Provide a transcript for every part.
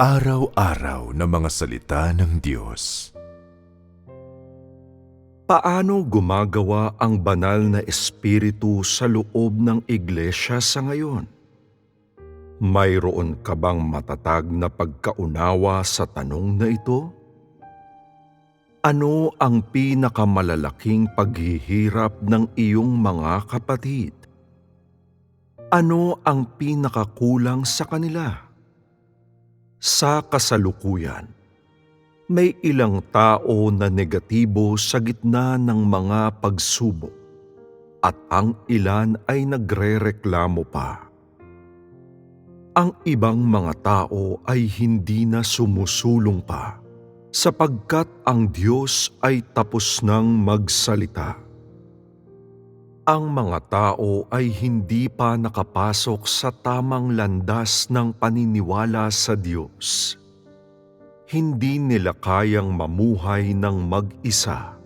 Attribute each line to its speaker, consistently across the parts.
Speaker 1: Pang-araw-araw na mga salita ng Diyos.
Speaker 2: Paano gumagawa ang banal na espiritu sa loob ng iglesia sa ngayon? Mayroon ka bang matatag na pagkaunawa sa tanong na ito? Ano ang pinakamalalaking paghihirap ng iyong mga kapatid? Ano ang pinakakulang sa kanila? Sa kasalukuyan, may ilang tao na negatibo sa gitna ng mga pagsubok at ang ilan ay nagrereklamo pa. Ang ibang mga tao ay hindi na sumusulong pa sapagkat ang Diyos ay tapos nang magsalita. Ang mga tao ay hindi pa nakapasok sa tamang landas ng paniniwala sa Diyos. Hindi nila kayang mamuhay ng mag-isa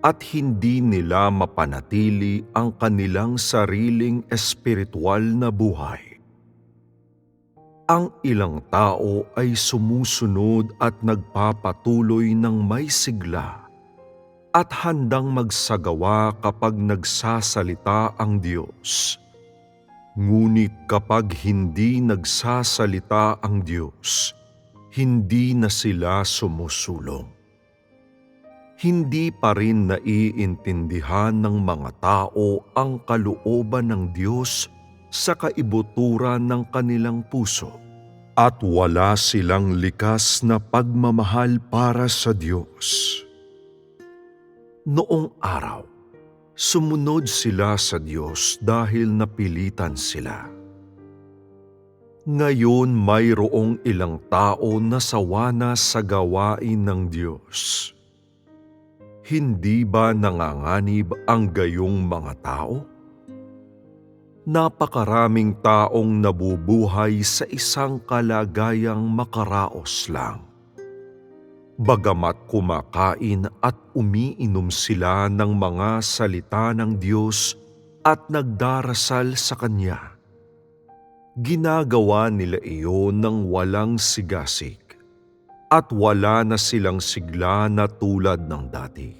Speaker 2: at hindi nila mapanatili ang kanilang sariling espiritual na buhay. Ang ilang tao ay sumusunod at nagpapatuloy ng may sigla at handang magsagawa kapag nagsasalita ang Diyos. Ngunit kapag hindi nagsasalita ang Diyos, hindi na sila sumusulong. Hindi pa rin naiintindihan ng mga tao ang kalooban ng Diyos sa kaibuturan ng kanilang puso at wala silang likas na pagmamahal para sa Diyos. Noong araw, sumunod sila sa Diyos dahil napilitan sila. Ngayon mayroong ilang tao na sawana sa gawain ng Diyos. Hindi ba nanganganib ang gayong mga tao? Napakaraming taong nabubuhay sa isang kalagayang makaraos lang bagamat kumakain at umiinom sila ng mga salita ng Diyos at nagdarasal sa Kanya. Ginagawa nila iyon ng walang sigasig at wala na silang sigla na tulad ng dati.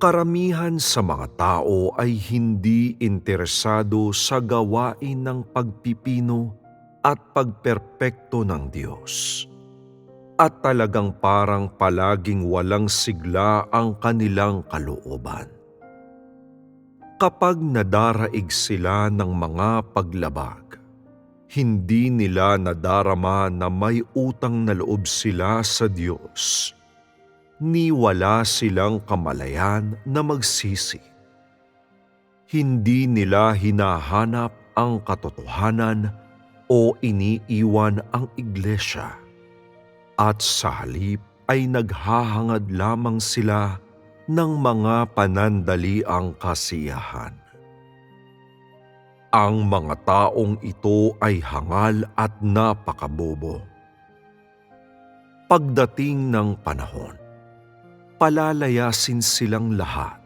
Speaker 2: Karamihan sa mga tao ay hindi interesado sa gawain ng pagpipino at pagperpekto ng Diyos at talagang parang palaging walang sigla ang kanilang kalooban. Kapag nadaraig sila ng mga paglabag, hindi nila nadarama na may utang na loob sila sa Diyos. Ni wala silang kamalayan na magsisi. Hindi nila hinahanap ang katotohanan o iniiwan ang iglesia at sa halip ay naghahangad lamang sila ng mga panandaliang kasiyahan. Ang mga taong ito ay hangal at napakabobo. Pagdating ng panahon, palalayasin silang lahat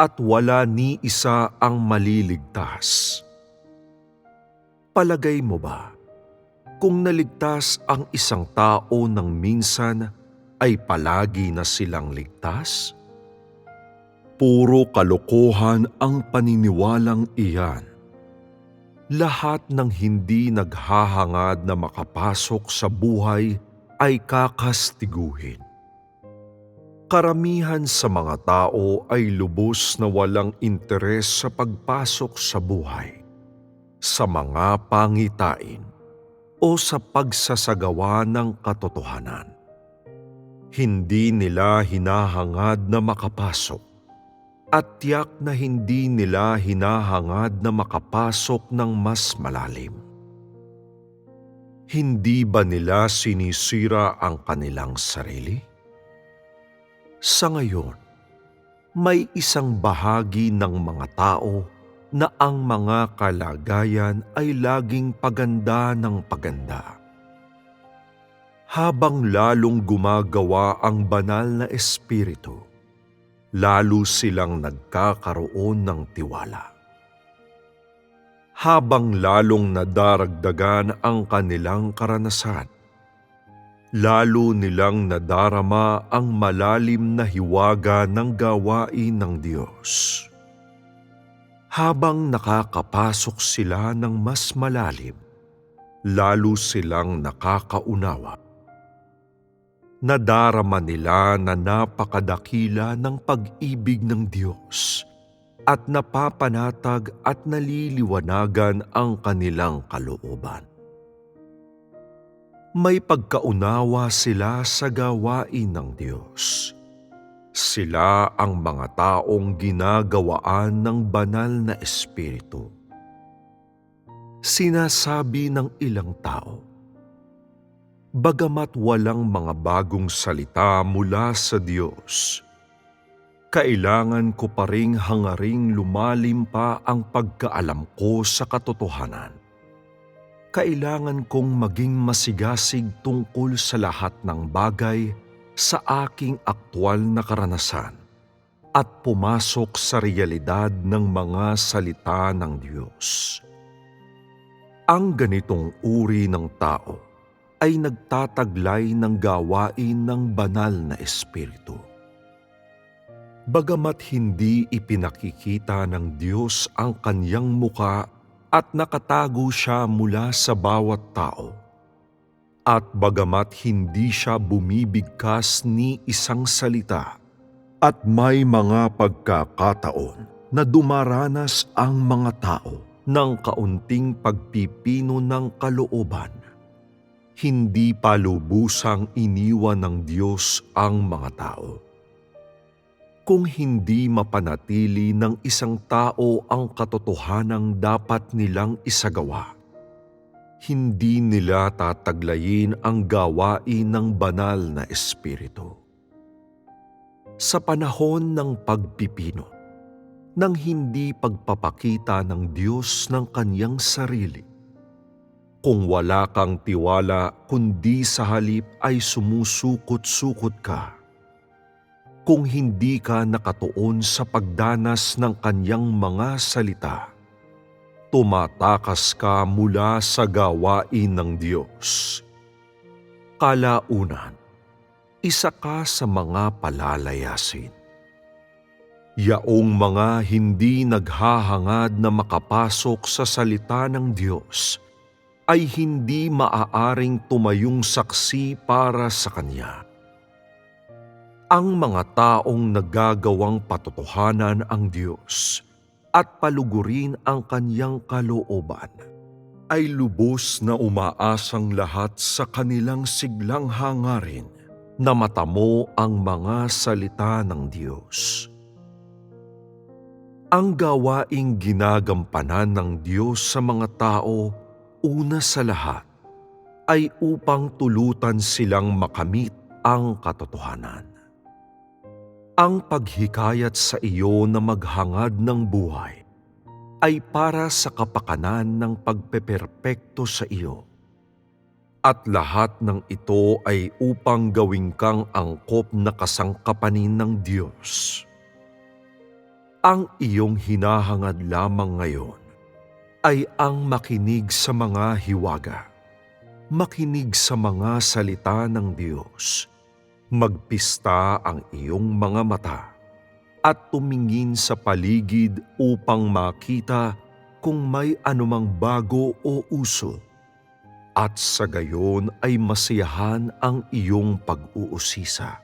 Speaker 2: at wala ni isa ang maliligtas. Palagay mo ba, kung naligtas ang isang tao ng minsan, ay palagi na silang ligtas? Puro kalokohan ang paniniwalang iyan. Lahat ng hindi naghahangad na makapasok sa buhay ay kakastiguhin. Karamihan sa mga tao ay lubos na walang interes sa pagpasok sa buhay, sa mga pangitain o sa pagsasagawa ng katotohanan. Hindi nila hinahangad na makapasok at tiyak na hindi nila hinahangad na makapasok ng mas malalim. Hindi ba nila sinisira ang kanilang sarili? Sa ngayon, may isang bahagi ng mga tao na ang mga kalagayan ay laging paganda ng paganda. Habang lalong gumagawa ang banal na espiritu, lalo silang nagkakaroon ng tiwala. habang lalong nadaragdagan ang kanilang karanasan. Lalo nilang nadarama ang malalim na hiwaga ng gawain ng Diyos. Habang nakakapasok sila ng mas malalim, lalo silang nakakaunawa. Nadarama nila na napakadakila ng pag-ibig ng Diyos at napapanatag at naliliwanagan ang kanilang kalooban. May pagkaunawa sila sa gawain ng Diyos. Sila ang mga taong ginagawaan ng banal na Espiritu. Sinasabi ng ilang tao, Bagamat walang mga bagong salita mula sa Diyos, kailangan ko pa ring hangaring lumalim pa ang pagkaalam ko sa katotohanan. Kailangan kong maging masigasig tungkol sa lahat ng bagay sa aking aktwal na karanasan at pumasok sa realidad ng mga salita ng Diyos. Ang ganitong uri ng tao ay nagtataglay ng gawain ng banal na Espiritu. Bagamat hindi ipinakikita ng Diyos ang kanyang muka at nakatago siya mula sa bawat tao, at bagamat hindi siya bumibigkas ni isang salita, at may mga pagkakataon na dumaranas ang mga tao ng kaunting pagpipino ng kalooban, hindi pa lubusang iniwan ng Diyos ang mga tao kung hindi mapanatili ng isang tao ang katotohanang dapat nilang isagawa. Hindi nila tataglayin ang gawain ng banal na Espiritu. Sa panahon ng pagpipino, nang hindi pagpapakita ng Diyos ng kanyang sarili, kung wala kang tiwala kundi sa halip ay sumusukot-sukot ka, kung hindi ka nakatuon sa pagdanas ng kanyang mga salita. Tumatakas ka mula sa gawain ng Diyos. Kalaunan, isa ka sa mga palalayasin. Yaong mga hindi naghahangad na makapasok sa salita ng Diyos ay hindi maaaring tumayong saksi para sa Kanya ang mga taong nagagawang patotohanan ang Diyos at palugurin ang kanyang kalooban ay lubos na umaasang lahat sa kanilang siglang hangarin na matamo ang mga salita ng Diyos. Ang gawaing ginagampanan ng Diyos sa mga tao una sa lahat ay upang tulutan silang makamit ang katotohanan ang paghikayat sa iyo na maghangad ng buhay ay para sa kapakanan ng pagpeperpekto sa iyo. At lahat ng ito ay upang gawing kang angkop na kasangkapanin ng Diyos. Ang iyong hinahangad lamang ngayon ay ang makinig sa mga hiwaga, makinig sa mga salita ng Diyos, magpista ang iyong mga mata at tumingin sa paligid upang makita kung may anumang bago o uso at sa gayon ay masiyahan ang iyong pag-uusisa.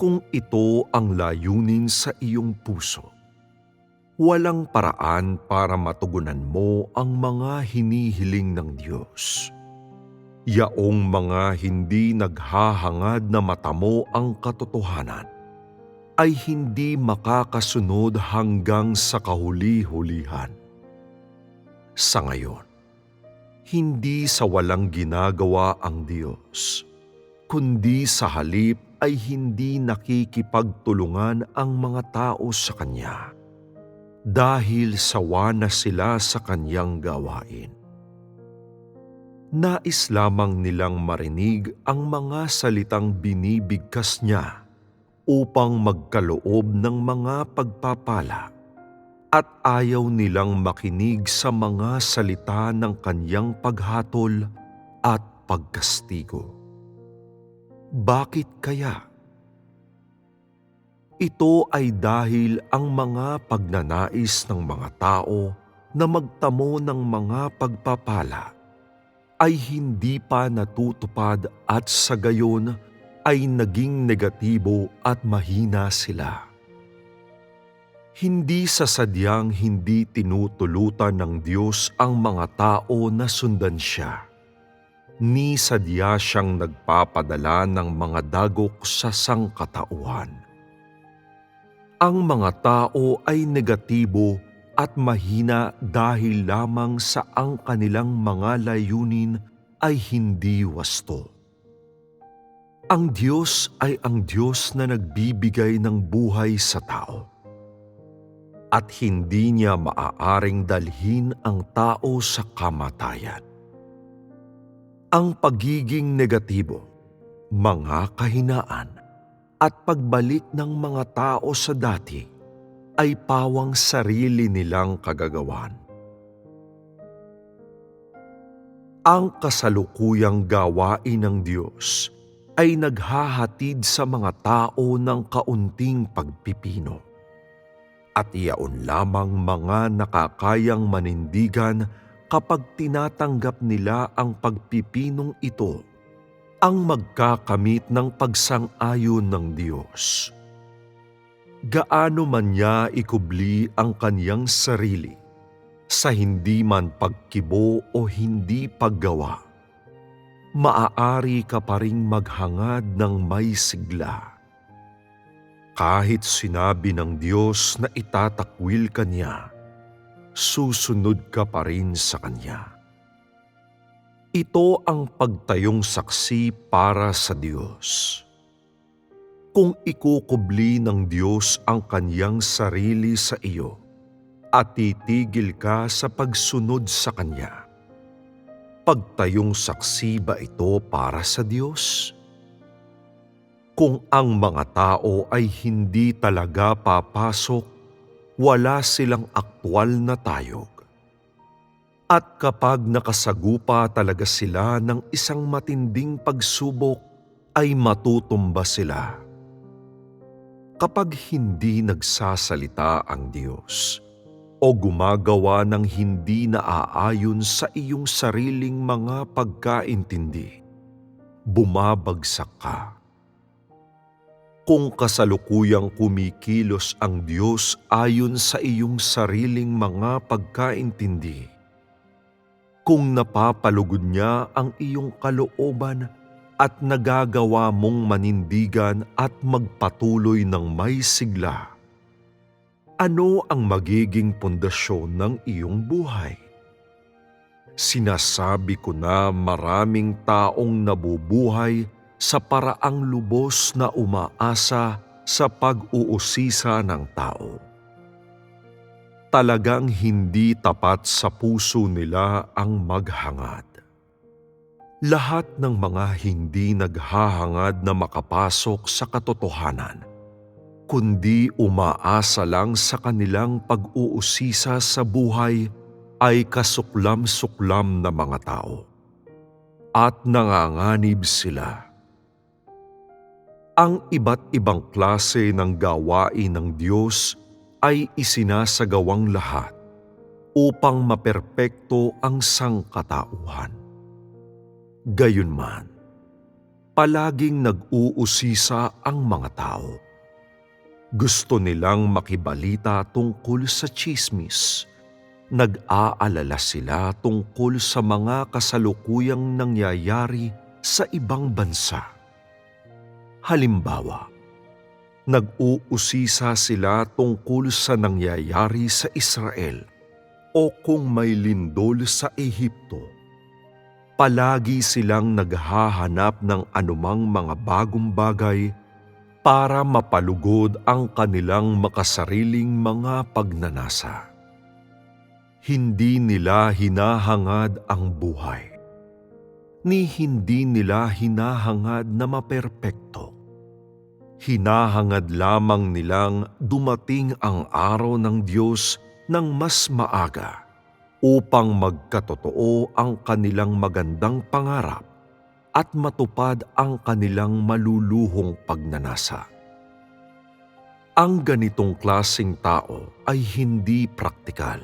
Speaker 2: Kung ito ang layunin sa iyong puso, walang paraan para matugunan mo ang mga hinihiling ng Diyos yaong mga hindi naghahangad na matamo ang katotohanan ay hindi makakasunod hanggang sa kahuli-hulihan. Sa ngayon, hindi sa walang ginagawa ang Diyos, kundi sa halip ay hindi nakikipagtulungan ang mga tao sa Kanya dahil sawa na sila sa Kanyang gawain nais lamang nilang marinig ang mga salitang binibigkas niya upang magkaloob ng mga pagpapala at ayaw nilang makinig sa mga salita ng kanyang paghatol at pagkastigo. Bakit kaya? Ito ay dahil ang mga pagnanais ng mga tao na magtamo ng mga pagpapala ay hindi pa natutupad at sa gayon ay naging negatibo at mahina sila. Hindi sa sadyang hindi tinutulutan ng Diyos ang mga tao na sundan siya. Ni sadya siyang nagpapadala ng mga dagok sa sangkatauhan. Ang mga tao ay negatibo at mahina dahil lamang sa ang kanilang mga layunin ay hindi wasto. Ang Diyos ay ang Diyos na nagbibigay ng buhay sa tao. At hindi niya maaaring dalhin ang tao sa kamatayan. Ang pagiging negatibo, mga kahinaan, at pagbalik ng mga tao sa dati ay pawang sarili nilang kagagawan. Ang kasalukuyang gawain ng Diyos ay naghahatid sa mga tao ng kaunting pagpipino. At iyaon lamang mga nakakayang manindigan kapag tinatanggap nila ang pagpipinong ito ang magkakamit ng pagsang-ayon ng Diyos. Gaano man niya ikubli ang kaniyang sarili sa hindi man pagkibo o hindi paggawa, maaari ka pa ring maghangad ng may sigla. Kahit sinabi ng Diyos na itatakwil ka niya, susunod ka pa rin sa Kanya. Ito ang pagtayong saksi para sa Diyos. Kung ikukubli ng Diyos ang kanyang sarili sa iyo at titigil ka sa pagsunod sa Kanya, pagtayong saksi ba ito para sa Diyos? Kung ang mga tao ay hindi talaga papasok, wala silang aktwal na tayog at kapag nakasagupa talaga sila ng isang matinding pagsubok, ay matutumba sila. Kapag hindi nagsasalita ang Diyos o gumagawa ng hindi naaayon sa iyong sariling mga pagkaintindi, bumabagsak ka. Kung kasalukuyang kumikilos ang Diyos ayon sa iyong sariling mga pagkaintindi, kung napapalugod niya ang iyong kalooban at nagagawa mong manindigan at magpatuloy ng may sigla, ano ang magiging pundasyon ng iyong buhay? Sinasabi ko na maraming taong nabubuhay sa paraang lubos na umaasa sa pag-uusisa ng tao talagang hindi tapat sa puso nila ang maghangad. Lahat ng mga hindi naghahangad na makapasok sa katotohanan, kundi umaasa lang sa kanilang pag-uusisa sa buhay ay kasuklam-suklam na mga tao. At nanganganib sila. Ang iba't ibang klase ng gawain ng Diyos ay isinasagawang lahat upang maperpekto ang sangkatauhan. Gayunman, palaging nag-uusisa ang mga tao. Gusto nilang makibalita tungkol sa chismis. Nag-aalala sila tungkol sa mga kasalukuyang nangyayari sa ibang bansa. Halimbawa, nag-uusisa sila tungkol sa nangyayari sa Israel o kung may lindol sa Ehipto. Palagi silang naghahanap ng anumang mga bagong bagay para mapalugod ang kanilang makasariling mga pagnanasa. Hindi nila hinahangad ang buhay, ni hindi nila hinahangad na maperpekto hinahangad lamang nilang dumating ang araw ng Diyos ng mas maaga upang magkatotoo ang kanilang magandang pangarap at matupad ang kanilang maluluhong pagnanasa. Ang ganitong klasing tao ay hindi praktikal.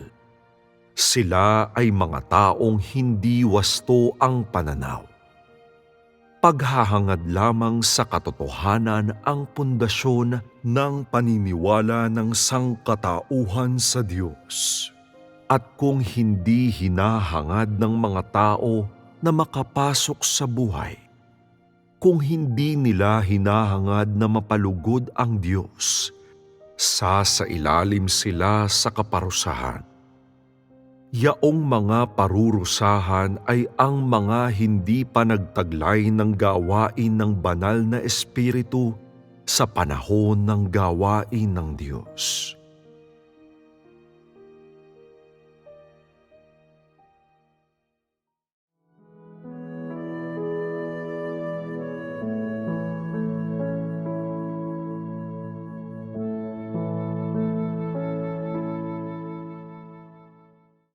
Speaker 2: Sila ay mga taong hindi wasto ang pananaw. Paghahangad lamang sa katotohanan ang pundasyon ng paniniwala ng sangkatauhan sa Diyos. At kung hindi hinahangad ng mga tao na makapasok sa buhay, kung hindi nila hinahangad na mapalugod ang Diyos, sasa ilalim sila sa kaparusahan. Yaong mga parurusahan ay ang mga hindi pa nagtaglay ng gawain ng banal na Espiritu sa panahon ng gawain ng Diyos.